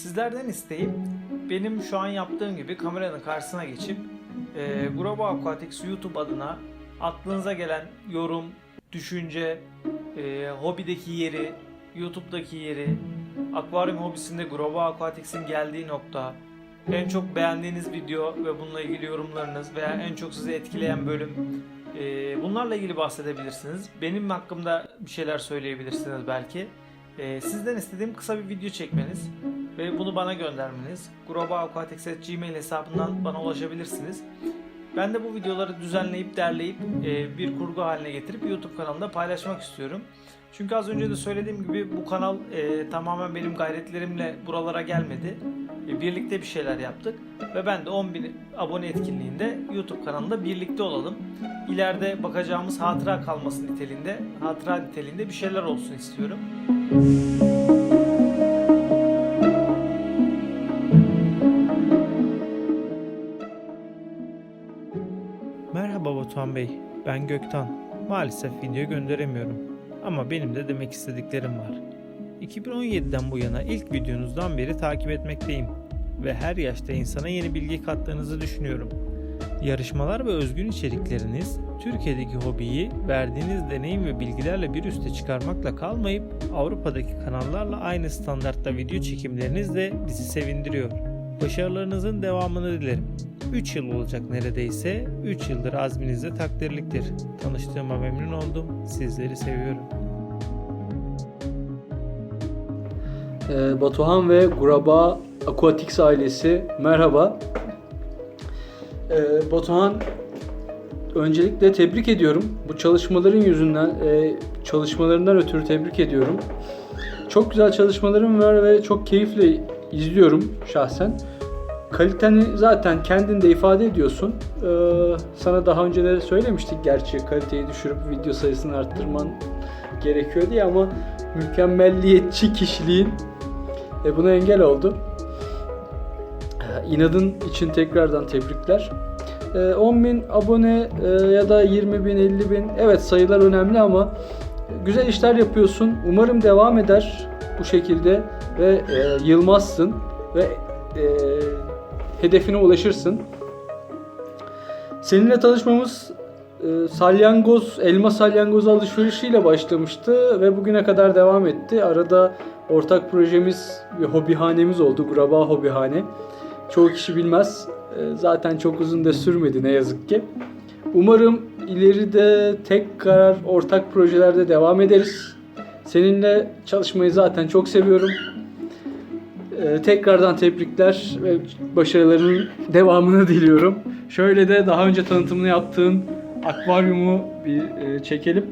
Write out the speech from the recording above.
Sizlerden isteğim benim şu an yaptığım gibi kameranın karşısına geçip e, Global Aquatics YouTube adına aklınıza gelen yorum, düşünce, e, hobideki yeri, YouTube'daki yeri, akvaryum hobisinde Global Aquatics'in geldiği nokta, en çok beğendiğiniz video ve bununla ilgili yorumlarınız veya en çok sizi etkileyen bölüm e, bunlarla ilgili bahsedebilirsiniz. Benim hakkımda bir şeyler söyleyebilirsiniz belki. E, sizden istediğim kısa bir video çekmeniz ve bunu bana göndermeniz. Gmail hesabından bana ulaşabilirsiniz. Ben de bu videoları düzenleyip derleyip e, bir kurgu haline getirip YouTube kanalımda paylaşmak istiyorum. Çünkü az önce de söylediğim gibi bu kanal e, tamamen benim gayretlerimle buralara gelmedi. E, birlikte bir şeyler yaptık ve ben de 10.000 abone etkinliğinde YouTube kanalında birlikte olalım. İleride bakacağımız hatıra kalması niteliğinde, hatıra niteliğinde bir şeyler olsun istiyorum. Merhaba Batuhan Bey, ben Göktan. Maalesef video gönderemiyorum. Ama benim de demek istediklerim var. 2017'den bu yana ilk videonuzdan beri takip etmekteyim ve her yaşta insana yeni bilgi kattığınızı düşünüyorum. Yarışmalar ve özgün içerikleriniz Türkiye'deki hobiyi verdiğiniz deneyim ve bilgilerle bir üste çıkarmakla kalmayıp Avrupa'daki kanallarla aynı standartta video çekimleriniz de bizi sevindiriyor. Başarılarınızın devamını dilerim. 3 yıl olacak neredeyse. 3 yıldır azminizde takdirliktir. Tanıştığıma memnun oldum. Sizleri seviyorum. Ee, Batuhan ve Guraba Aquatics ailesi merhaba. Ee, Batuhan öncelikle tebrik ediyorum. Bu çalışmaların yüzünden, e, çalışmalarından ötürü tebrik ediyorum. Çok güzel çalışmalarım var ve çok keyifle izliyorum şahsen. Kaliteni zaten kendin de ifade ediyorsun. Ee, sana daha önce de söylemiştik gerçi kaliteyi düşürüp video sayısını arttırman gerekiyor diye ama mükemmelliyetçi kişiliğin e, buna engel oldu. E, İnadın için tekrardan tebrikler. E, 10.000 abone e, ya da 20 bin, 50 bin evet sayılar önemli ama güzel işler yapıyorsun. Umarım devam eder bu şekilde ve e, yılmazsın ve e, hedefine ulaşırsın. Seninle tanışmamız e, salyangoz, elma salyangoz alışverişiyle başlamıştı ve bugüne kadar devam etti. Arada ortak projemiz bir hobihanemiz oldu. Graba Hobihane. Çoğu kişi bilmez. E, Zaten çok uzun da sürmedi ne yazık ki. Umarım ileride tek karar ortak projelerde devam ederiz. Seninle çalışmayı zaten çok seviyorum. Ee, tekrardan tebrikler ve başarılarının devamını diliyorum. Şöyle de daha önce tanıtımını yaptığın akvaryumu bir e, çekelim.